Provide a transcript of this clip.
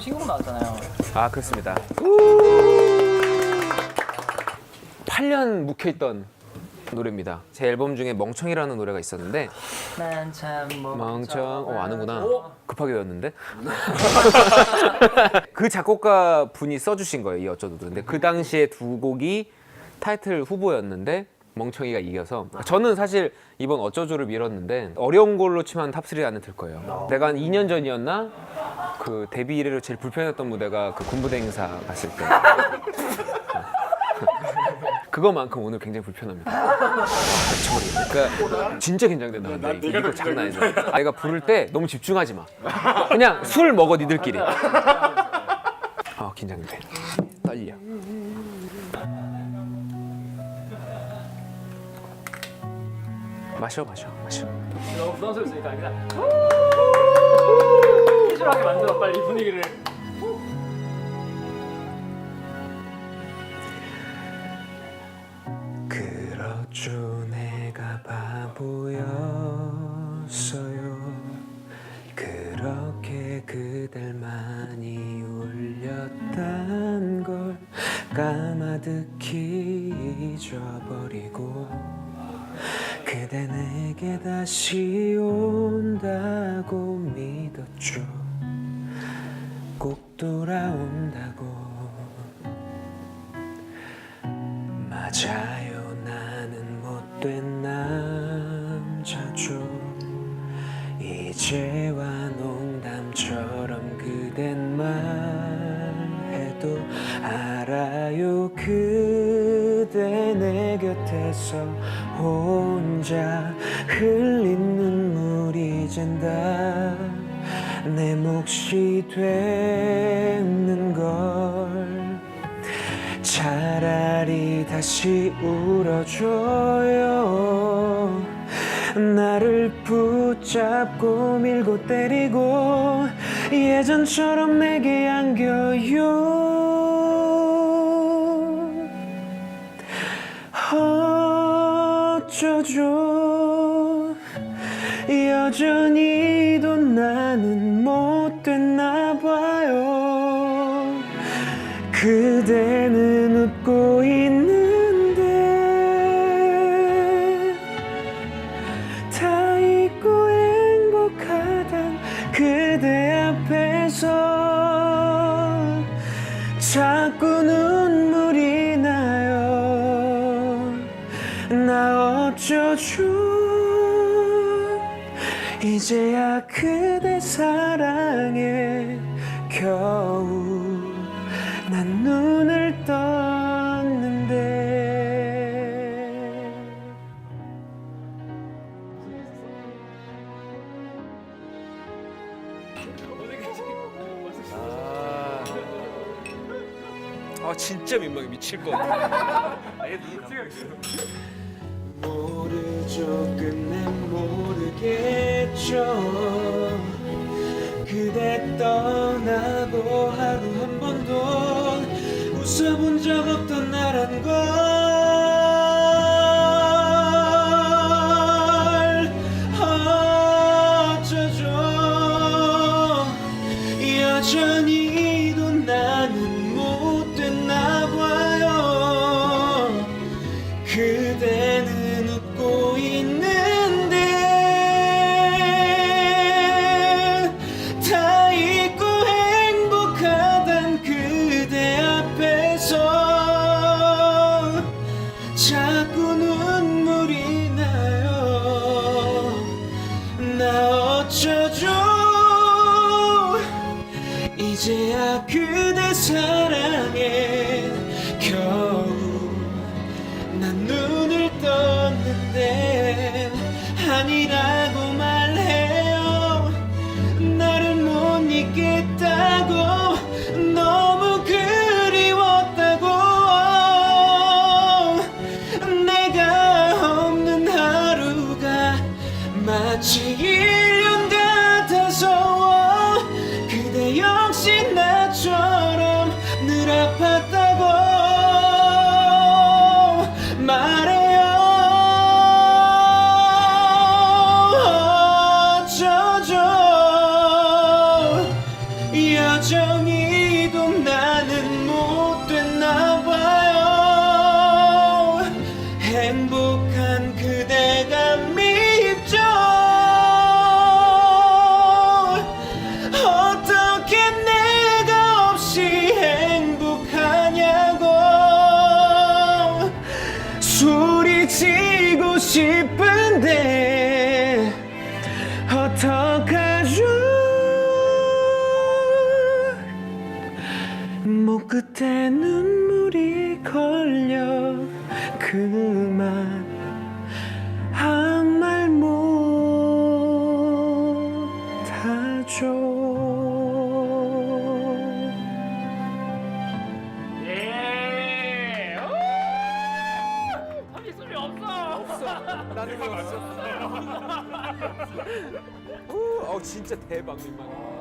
신곡 나왔잖아요. 아 그렇습니다. 8년 묵혀있던 노래입니다. 제 앨범 중에 멍청이라는 노래가 있었는데 난 참 멍청 어 아는구나 급하게 외웠는데 그 작곡가 분이 써주신 거예요 이 어쩌도 근데 그 당시에 두 곡이 타이틀 후보였는데 멍청이가 이겨서 저는 사실 이번 어쩌조를 밀었는데 어려운 걸로 치면 탑3 안에 들 거예요 내가 한 2년 전이었나 그 데뷔 이래로 제일 불편했던 무대가 그 군부대 행사 갔을 때 그거만큼 오늘 굉장히 불편합니다. 저리. 그러니까 진짜 긴장된다. 근데 이거 장난 아니죠. 아이가 부를 때 너무 집중하지 마. 그냥 술 먹어 니들끼리. 아 긴장돼. 떨려. 마셔 마셔 마셔. 너무 부담스러웠으니까 그냥 캐주얼하게 만들어 빨리 이 분위기를. 그렇죠 내가 바보였어요 그렇게 그댈 많이 울렸단 걸 까마득히 잊어버리고 그대 내게 다시 온다고 믿었죠. 꼭 돌아온다고. 맞아요. 나는 못된 남자죠. 이제와 농담처럼 그댄 말해도 알아요. 그대 내 곁에서 혼자 흘린 눈물이 젠다. 내 몫이 되는 걸 차라리 다시 울어줘요. 나를 붙잡고 밀고 때리고 예전처럼 내게 안겨요. 어쩌죠 여전히도 나는 못 됐나 봐요. 그대는 웃고 있는데 다 잊고 행복하단 그대 앞에서 자꾸 눈물이 나요. 나 어쩌죠 이제야 그대 사랑에 겨우 난 눈을 떴는데. 아. 진짜 민망해. 미칠 것 같아. 모르죠. 끝내 모르겠 죠 그대 떠 나 어쩌죠 이제야 그대 사랑에 겨우 난 눈을 떴는데 행복한 그대가 밉죠. 어떻게 내가 없이 행복하냐고. 소리치고 싶은데 어떡하죠? 목 끝에 눈물 이 걸려 그만 아무 말 못하죠 예. 없어. 나는 왜 없어? 어 진짜 대박 민망해.